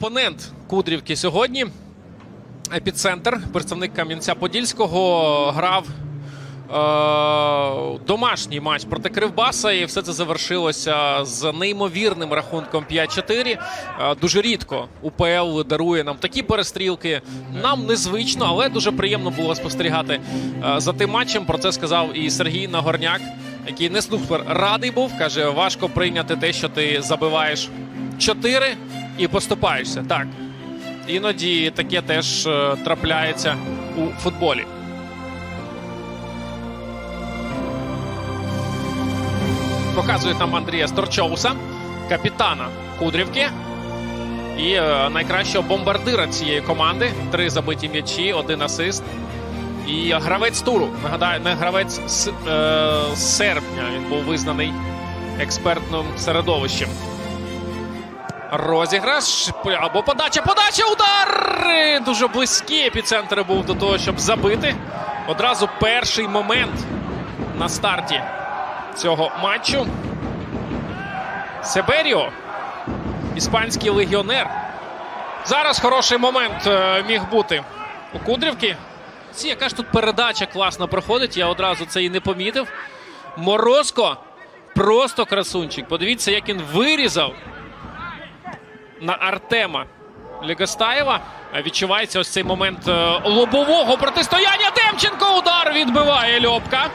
Опонент Кудрівки сьогодні. Епіцентр, представник Кам'янця-Подільського, грав е- домашній матч проти Кривбаса, і все це завершилося з неймовірним рахунком 5-4. Е, дуже рідко УПЛ дарує нам такі перестрілки. Нам незвично, але дуже приємно було спостерігати е, за тим матчем. Про це сказав і Сергій Нагорняк, який не супер радий був. каже: важко прийняти те, що ти забиваєш 4 і поступаєшся. Так. Іноді таке теж е, трапляється у футболі. Показують нам Андрія Сторчоуса, капітана Кудрівки і е, найкращого бомбардира цієї команди. Три забиті м'ячі, один асист. І гравець туру. Нагадаю, не гравець з, е, серпня. Він був визнаний експертним середовищем. Розіграш або подача, подача, удар! Е, Дуже близький епіцентр був до того, щоб забити. Одразу перший момент на старті цього матчу. Себеріо, іспанський легіонер. Зараз хороший момент е, міг бути у Кудрівки. Ці, яка ж тут передача класно проходить, я одразу це і не помітив. Морозко просто красунчик. Подивіться, як він вирізав на Артема Легостаєва. Е, Відчувається ось цей момент е, лобового протистояння. Демченко удар відбиває Льопка.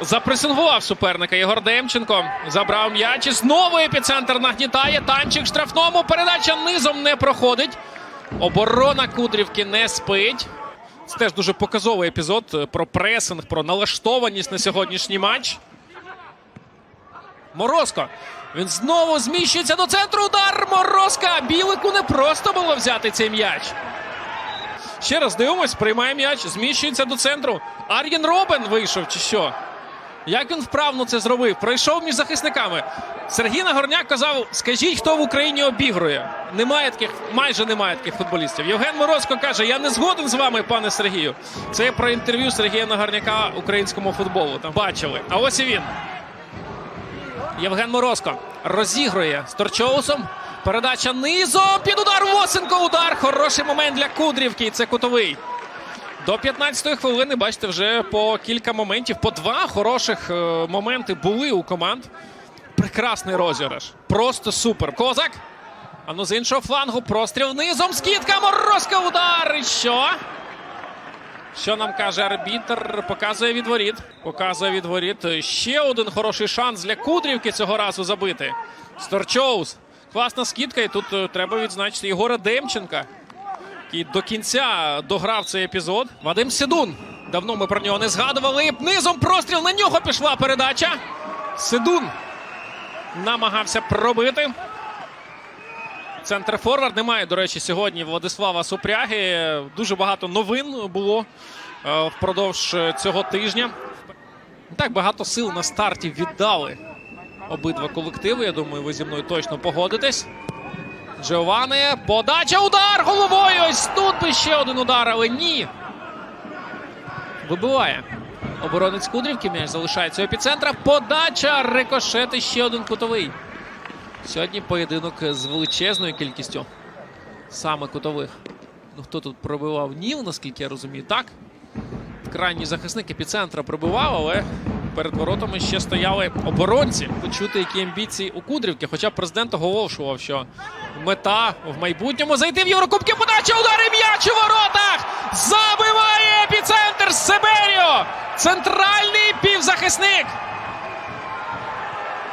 Запресингував суперника Єгор Демченко. Забрав м'яч і знову епіцентр нагнітає. Танчик штрафному. Передача низом не проходить. Оборона Кудрівки не спить. Це теж дуже показовий епізод е, про пресинг, про налаштованість на сьогоднішній матч. Морозко. Він знову зміщується до центру. Удар Морозка. Білику не просто було взяти цей м'яч. Ще раз дивимось, приймає м'яч, зміщується до центру. Ар'єн Робен вийшов чи що? Як він вправно це зробив? Пройшов між захисниками. Сергій Нагорняк казав: скажіть, хто в Україні обігрує. Немає таких, майже немає таких футболістів. Євген Морозко каже: Я не згоден з вами, пане Сергію. Це про інтерв'ю Сергія Нагорняка українському футболу. Там бачили. А ось і він. Євген Морозко розігрує з Торчоусом. Передача низом під удар Восенко. Удар. Хороший момент для Кудрівки. Це кутовий. До 15-ї хвилини, бачите, вже по кілька моментів, по два хороших е, моменти були у команд. Прекрасний розіграш. Просто супер. Козак. А ну з іншого флангу простріл низом. Скидка Морозка. Удар. І що? Що нам каже арбітр? Показує відворіт. Показує відворіт. Ще один хороший шанс для Кудрівки цього разу забити. Сторчоус. Класна скидка. І тут е, треба відзначити Єгора Демченка, який до кінця дограв цей епізод. Вадим Сидун. Давно ми про нього не згадували. Низом простріл на нього пішла передача. Сидун намагався пробити. Центр Форвард немає, до речі, сьогодні Владислава Супряги. Дуже багато новин було е, впродовж цього тижня. Так багато сил на старті віддали обидва колективи. Я думаю, ви зі мною точно погодитесь. Джоване. Подача. Удар головою. Ось тут би ще один удар, але ні. Вибиває. Оборонець Кудрівки. М'яч залишається у епіцентра. Подача. Рикошет ще один кутовий. Сьогодні поєдинок з величезною кількістю саме кутових. Ну хто тут пробивав? Ніл, наскільки я розумію, так. Крайній захисник епіцентра пробивав, але перед воротами ще стояли оборонці. Почути, які амбіції у Кудрівки. Хоча президент оголошував, що мета в майбутньому зайти в Єврокубки. Подача удари м'яч у воротах! Забиває епіцентр Себеріо! Центральний півзахисник!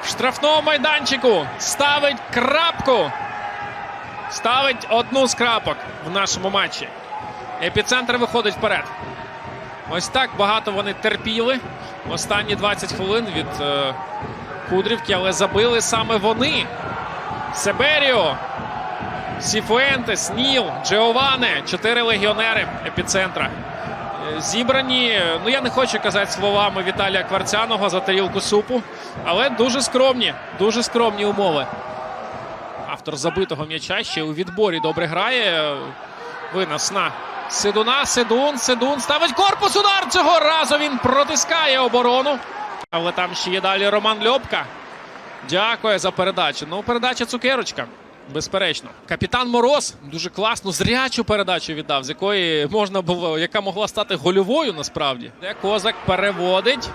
В штрафному майданчику ставить крапку. Ставить одну з крапок в нашому матчі. Епіцентр виходить вперед. Ось так багато вони терпіли. Останні 20 хвилин від е, Кудрівки, але забили саме вони. Себеріо, Сіфуентес, Ніл, Джеоване. Чотири легіонери епіцентра. Зібрані, ну я не хочу казати словами Віталія Кварцяного за тарілку супу, але дуже скромні, дуже скромні умови. Автор забитого м'яча ще у відборі добре грає. Винос на Сидуна. Сидун. Сидун ставить корпус. Удар цього разу він протискає оборону. Але там ще є далі Роман Льопка. Дякую за передачу. Ну, передача цукерочка. Безперечно, капітан Мороз дуже класну зрячу передачу віддав, з якої можна було, яка могла стати гольовою насправді. Де Козак переводить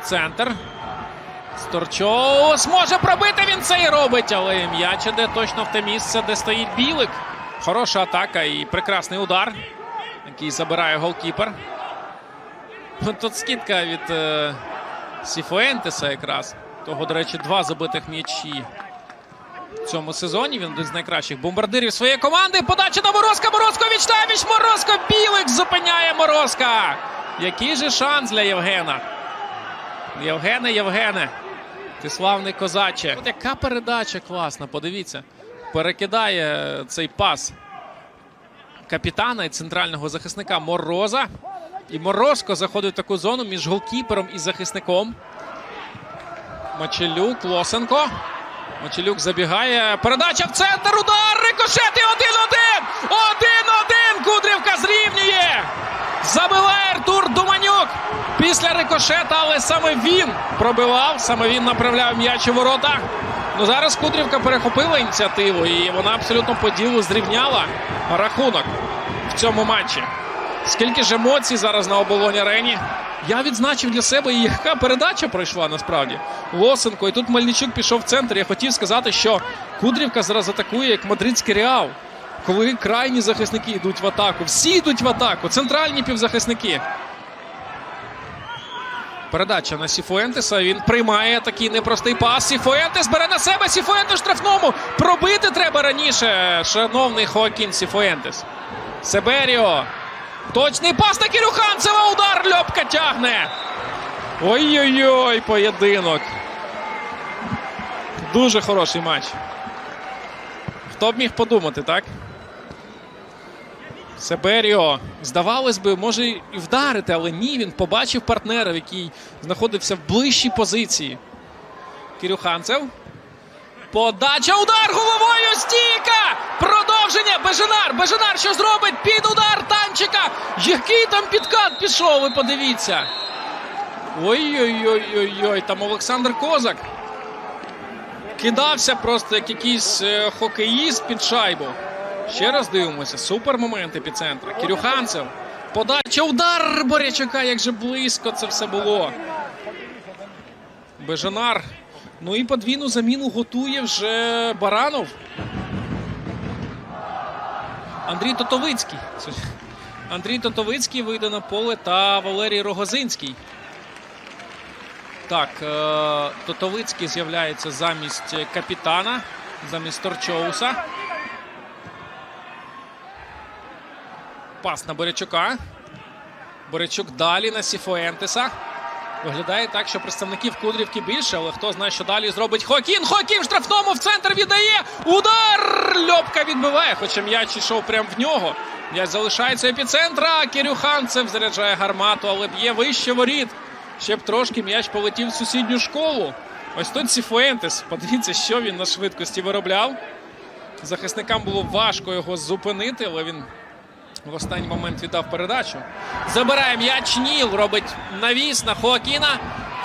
в центр. Сторчоус може пробити. Він це і робить, але м'яч іде точно в те місце, де стоїть білик. Хороша атака і прекрасний удар, який забирає голкіпер. Ну, Тут скидка від е, Сіфуентеса якраз. Того, до речі, два забитих м'ячі в цьому сезоні. Він один з найкращих бомбардирів своєї команди. Подача на Морозка. Морозко Вічнавіч. Морозко Білик зупиняє Морозка. Який же шанс для Євгена? Євгене, Євгене. Ти славний козаче. От яка передача класна, подивіться. Перекидає цей пас капітана і центрального захисника Мороза. І Морозко заходить в таку зону між голкіпером і захисником. Мачелюк, Лосенко. Мачелюк забігає. Передача в центр. Удар! Рикошет і 1-1! 1-1! Кудрівка зрівнює! Забиває Артур Думанюк після рикошета, але саме він пробивав, саме він направляв м'яч у ворота. Ну зараз Кудрівка перехопила ініціативу і вона абсолютно по ділу зрівняла рахунок в цьому матчі. Скільки ж емоцій зараз на оболоні арені. Я відзначив для себе, яка передача пройшла насправді. Лосенко. І тут Мельничук пішов в центр. Я хотів сказати, що Кудрівка зараз атакує як мадридський реал. Коли крайні захисники йдуть в атаку. Всі йдуть в атаку. Центральні півзахисники. Передача на Сіфуентеса. Він приймає такий непростий пас. Сіфуентес бере на себе. Сіфуентес штрафному. Пробити треба раніше. Шановний Хоакін Сіфуентес. Себеріо. Точний пас на Кірюханцева. Удар тягне. Ой-ой-ой, поєдинок. Дуже хороший матч. Хто б міг подумати, так? Себеріо. Здавалось би, може і вдарити, але ні, він побачив партнера, який знаходився в ближчій позиції. Кирюханцев. Подача, удар головою стійка! Продовження! Беженар! Беженар що зробить? Під удар танчика! Який там підкат пішов, ви подивіться. Ой-ой-ой-ой-ой, там Олександр Козак. Кидався просто як якийсь е, хокеїст під шайбу. Ще раз дивимося. Супер момент епіцентра. Кирюханцев. Подача, удар Борячука, як же близько це все було. Бежанар. Ну і подвійну заміну готує вже Баранов. Андрій Тотовицький. Андрій Тотовицький вийде на поле та Валерій Рогозинський. Так, е, Тотовицький з'являється замість капітана, замість Торчоуса. Пас на Борячука. Борячук далі на Сіфуентеса. Виглядає так, що представників Кудрівки більше, але хто знає, що далі зробить Хокін. Хокін в штрафному в центр віддає. Удар! Льопка відбиває, хоча м'яч йшов прямо в нього. М'яч залишається епіцентра. Кирюханцев заряджає гармату, але б'є вище воріт. Ще б трошки м'яч полетів в сусідню школу. Ось тут Сіфуентес. Подивіться, що він на швидкості виробляв. Захисникам було важко його зупинити, але він в останній момент віддав передачу. Забирає м'яч Ніл. Робить навіс на Хоакіна.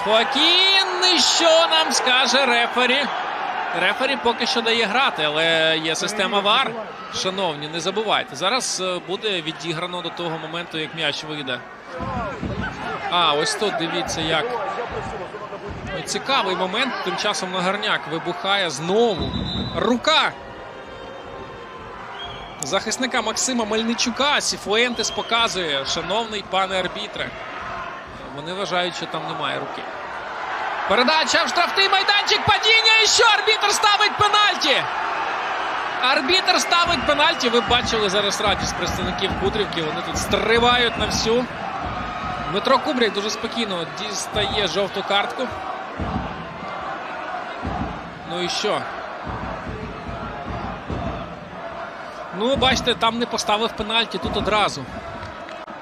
Хоакін. І що нам скаже рефері? Рефері поки що дає грати, але є система ВАР. Шановні, не забувайте. Зараз е, буде відіграно до того моменту, як м'яч вийде. А, ось тут дивіться, як. Цікавий момент. Тим часом Нагарняк вибухає знову. Рука захисника Максима Мельничука Сіфуентес показує, шановний пане арбітре. Вони вважають, що там немає руки. Передача в штрафний майданчик. Падіння. І що арбітр ставить пенальті? Арбітр ставить пенальті. Ви бачили зараз радість представників Кудрівки. Вони тут стривають на всю. Дмитро Кубрик дуже спокійно дістає жовту картку. Ну і що? Ну, бачите, там не поставив пенальті тут одразу.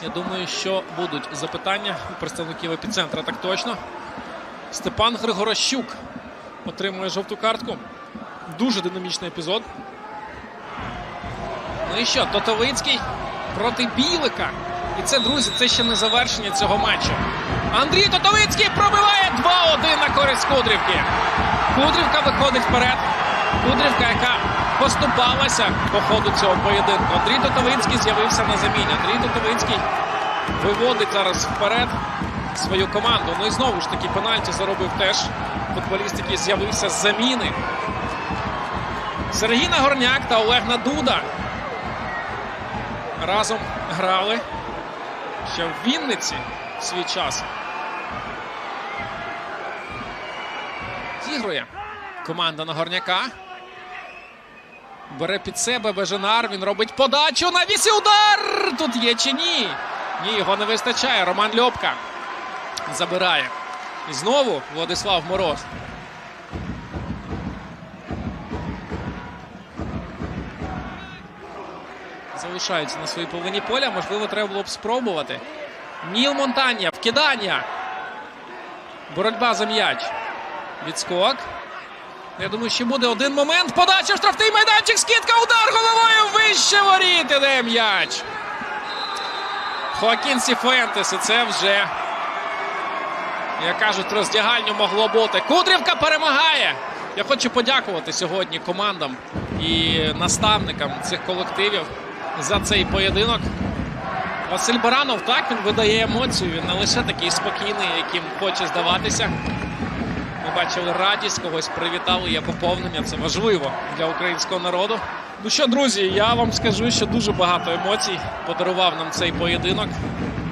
Я думаю, що будуть запитання у представників епіцентра так точно. Степан Григорощук отримує жовту картку. Дуже динамічний епізод. Ну і що, Тотовицький проти Білика. І це, друзі, це ще не завершення цього матчу. Андрій Тотовицький пробиває 2-1 на користь Кудрівки. Кудрівка виходить вперед. Кудрівка, яка поступалася по ходу цього поєдинку. Андрій Тотовинський з'явився на заміні. Андрій Тотовинський виводить зараз вперед свою команду. Ну і знову ж таки пенальті заробив теж футболіст, який з'явився з заміни. Сергій Нагорняк та Олег Надуда разом грали ще в Вінниці в свій час. Зігрує команда Нагорняка. Бере під себе Беженар. Він робить подачу. Навіс і удар! Тут є чи ні? Ні, його не вистачає. Роман Льопка забирає. І знову Владислав Мороз. Залишаються на своїй половині поля. Можливо, треба було б спробувати. Ніл Монтанія. Вкидання. Боротьба за м'яч. Відскок. Я думаю, ще буде один момент. Подача штрафний майданчик. Скидка. Удар головою. Вище воріт. Іде м'яч. Хоакін Сіфуентес. І це вже, як кажуть, роздягальню могло бути. Кудрівка перемагає. Я хочу подякувати сьогодні командам і наставникам цих колективів за цей поєдинок. Василь Баранов так він видає емоцію. Він не лише такий спокійний, яким хоче здаватися. Ми бачили радість, когось привітали. Є поповнення. Це важливо для українського народу. Ну що, друзі, я вам скажу, що дуже багато емоцій подарував нам цей поєдинок.